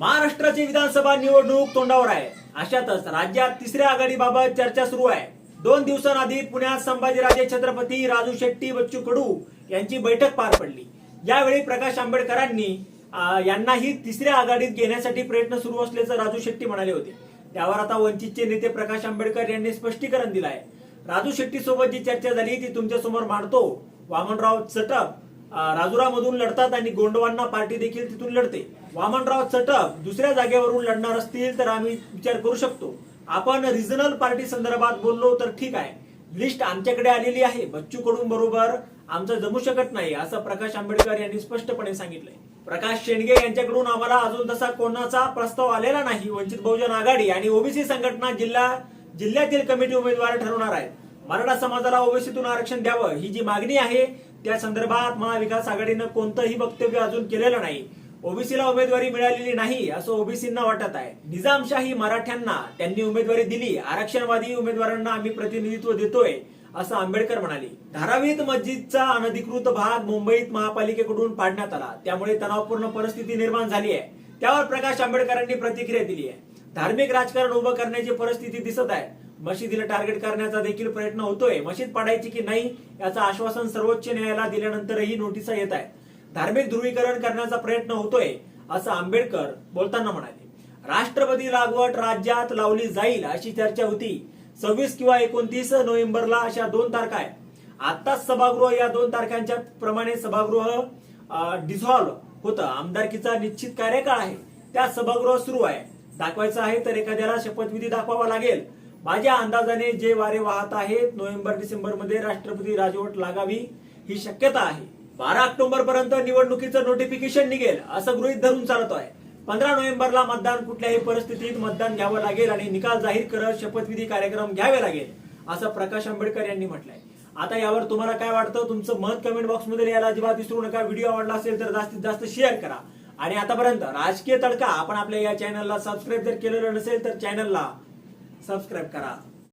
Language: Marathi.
महाराष्ट्राची विधानसभा निवडणूक तोंडावर आहे. अशातच राज्यात तिसऱ्या आघाडीबाबत चर्चा सुरू आहे. दोन दिवसांआधी पुण्यात संभाजीराजे छत्रपती राजू शेट्टी बच्चू कडू यांची बैठक पार पडली. यावेळी प्रकाश आंबेडकरांनी यांनाही तिसऱ्या आघाडीत घेण्यासाठी प्रयत्न सुरू असल्याचं राजू शेट्टी म्हणाले होते. त्यावर आता वंचितचे नेते प्रकाश आंबेडकर यांनी स्पष्टीकरण दिलं आहे राजू शेट्टी सोबत जी चर्चा झाली ती तुमच्यासमोर मांडतो. वामनराव चटप राजुरामधून लढतात आणि गोंडवांना पार्टी देखील तिथून लढते. वामनराव चटप दुसऱ्या जागेवरून लढणार असतील तर आम्ही विचार करू शकतो. आपण रिजनल पार्टी संदर्भात बोललो तर ठीक आहे. लिस्ट आमच्याकडे आलेली आहे. बच्चू कडून बरोबर आमचं जमू शकत नाही असं प्रकाश आंबेडकर यांनी स्पष्टपणे सांगितलंय. प्रकाश शेंडगे यांच्याकडून आम्हाला अजून तसा कोणाचा प्रस्ताव आलेला नाही. वंचित बहुजन आघाडी आणि ओबीसी संघटना जिल्हा जिल्ह्यातील कमिटी उमेदवार ठरवणार आहेत. मराठा समाजाला ओबीसीतून आरक्षण द्यावं ही जी मागणी आहे त्या संदर्भात महाविकास आघाडीनं कोणतंही वक्तव्य अजून केलेलं नाही. ओबीसीला उमेदवारी मिळालेली नाही असं ओबीसींना वाटत आहे. निजामशाही मराठ्यांना त्यांनी उमेदवारी दिली आरक्षणवादी उमेदवारांना आम्ही प्रतिनिधित्व देतोय असं आंबेडकर म्हणाले. धारावीत मस्जिदचा अनधिकृत भाग मुंबईत महापालिकेकडून पाडण्यात आला. त्यामुळे तणावपूर्ण परिस्थिती निर्माण झाली आहे. त्यावर प्रकाश आंबेडकरांनी प्रतिक्रिया दिली आहे. धार्मिक राजकारण उभं करण्याची परिस्थिती दिसत आहे. मशिदीला टार्गेट करण्याचा देखील प्रयत्न होतोय. मशीद पाडायची की नाही याचं आश्वासन सर्वोच्च न्यायालयाला दिल्यानंतरही नोटिसा येत आहेत धार्मिक ध्रुवीकरण करण्याचा प्रयत्न होतोय असं आंबेडकर बोलताना म्हणाले. राष्ट्रपती लागवड राज्यात लावली जाईल अशी चर्चा होती. सव्वीस किंवा एकोणतीस नोव्हेंबरला अशा दोन तारखा आहेत. आताच सभागृह या दोन तारखांच्या प्रमाणे सभागृह डिझॉल्व्ह होतं. आमदारकीचा निश्चित कार्यकाळ आहे. त्या सभागृह सुरू आहे. दाखवायचं आहे तर एखाद्याला शपथविधी दाखवावा लागेल. माझ्या अंदाजाने जे वारे वाहत आहेत नोव्हेंबर डिसेंबरमध्ये राष्ट्रपती राजवट लागावी ही शक्यता आहे. बारा ऑक्टोबर पर्यंत निवडणुकीचं नोटिफिकेशन निघेल असं गृहीत धरून चालत आहे. पंधरा नोव्हेंबरला मतदान कुठल्याही परिस्थितीत मतदान घ्यावं लागेल आणि निकाल जाहीर करत शपथविधी कार्यक्रम घ्यावे लागेल असं प्रकाश आंबेडकर यांनी म्हटलंय. आता यावर तुम्हाला काय वाटतं? तुमचं मत कमेंट बॉक्समध्ये लिहायला अजिबात विसरू नका. व्हिडिओ आवडला असेल तर जास्तीत जास्त शेअर करा. आणि आतापर्यंत राजकीय तडका आपण आपल्या या चॅनलला सबस्क्राईब जर केलेलं नसेल तर चॅनलला सबस्क्राईब करा